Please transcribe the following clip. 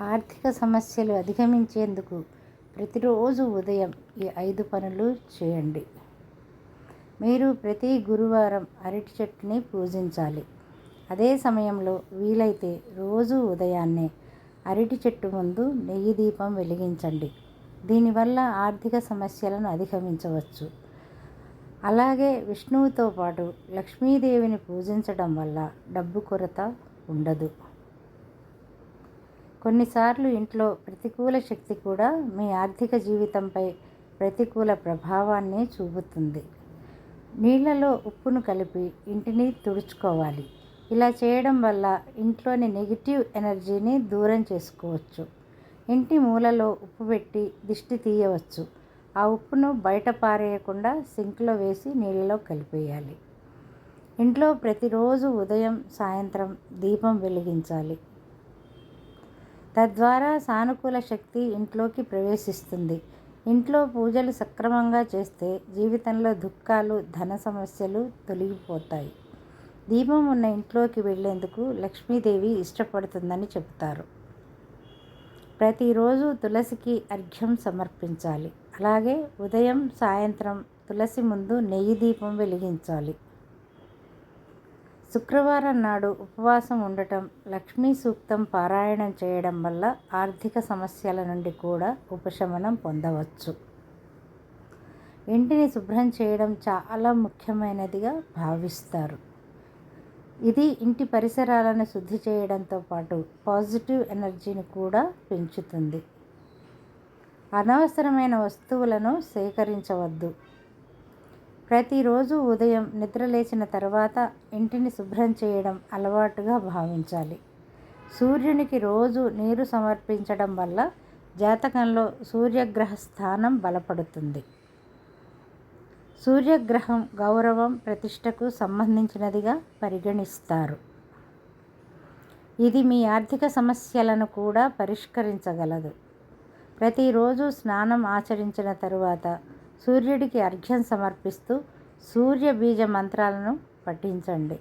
ఆర్థిక సమస్యలు అధిగమించేందుకు ప్రతిరోజు ఉదయం ఈ ఐదు పనులు చేయండి. మీరు ప్రతి గురువారం అరటి చెట్టుని పూజించాలి. అదే సమయంలో వీలైతే రోజు ఉదయాన్నే అరటి చెట్టు ముందు నెయ్యి దీపం వెలిగించండి. దీనివల్ల ఆర్థిక సమస్యలను అధిగమించవచ్చు. అలాగే విష్ణువుతో పాటు లక్ష్మీదేవిని పూజించడం వల్ల డబ్బు కొరత ఉండదు. కొన్నిసార్లు ఇంట్లో ప్రతికూల శక్తి కూడా మీ ఆర్థిక జీవితంపై ప్రతికూల ప్రభావాన్ని చూపుతుంది. నీళ్ళలో ఉప్పును కలిపి ఇంటిని తుడుచుకోవాలి. ఇలా చేయడం వల్ల ఇంట్లోని నెగిటివ్ ఎనర్జీని దూరం చేసుకోవచ్చు. ఇంటి మూలలో ఉప్పు పెట్టి దిష్టి తీయవచ్చు. ఆ ఉప్పును బయట పారేయకుండా సింక్లో వేసి నీళ్ళలో కలిపేయాలి. ఇంట్లో ప్రతిరోజు ఉదయం సాయంత్రం దీపం వెలిగించాలి. తద్వారా సానుకూల శక్తి ఇంట్లోకి ప్రవేశిస్తుంది. ఇంట్లో పూజలు సక్రమంగా చేస్తే జీవితంలో దుఃఖాలు ధన సమస్యలు తొలగిపోతాయి. దీపం ఉన్న ఇంట్లోకి వెళ్ళేందుకు లక్ష్మీదేవి ఇష్టపడుతుందని చెబుతారు. ప్రతిరోజు తులసికి అర్ఘ్యం సమర్పించాలి. అలాగే ఉదయం సాయంత్రం తులసి ముందు నెయ్యి దీపం వెలిగించాలి. శుక్రవారం నాడు ఉపవాసం ఉండటం లక్ష్మీ సూక్తం పారాయణం చేయడం వల్ల ఆర్థిక సమస్యల నుండి కూడా ఉపశమనం పొందవచ్చు. ఇంటిని శుభ్రం చేయడం చాలా ముఖ్యమైనదిగా భావిస్తారు. ఇది ఇంటి పరిసరాలను శుద్ధి చేయడంతో పాటు పాజిటివ్ ఎనర్జీని కూడా పెంచుతుంది. అనవసరమైన వస్తువులను సేకరించవద్దు. ప్రతిరోజు ఉదయం నిద్రలేచిన తర్వాత ఇంటిని శుభ్రం చేయడం అలవాటుగా భావించాలి. సూర్యునికి రోజు నీరు సమర్పించడం వల్ల జాతకంలో సూర్యగ్రహ స్థానం బలపడుతుంది. సూర్యగ్రహం గౌరవం ప్రతిష్టకు సంబంధించినదిగా పరిగణిస్తారు. ఇది మీ ఆర్థిక సమస్యలను కూడా పరిష్కరించగలదు. ప్రతిరోజు స్నానం ఆచరించిన తరువాత సూర్యుడికి అర్ఘ్యం సమర్పిస్తూ సూర్య బీజ మంత్రాలను పఠించండి.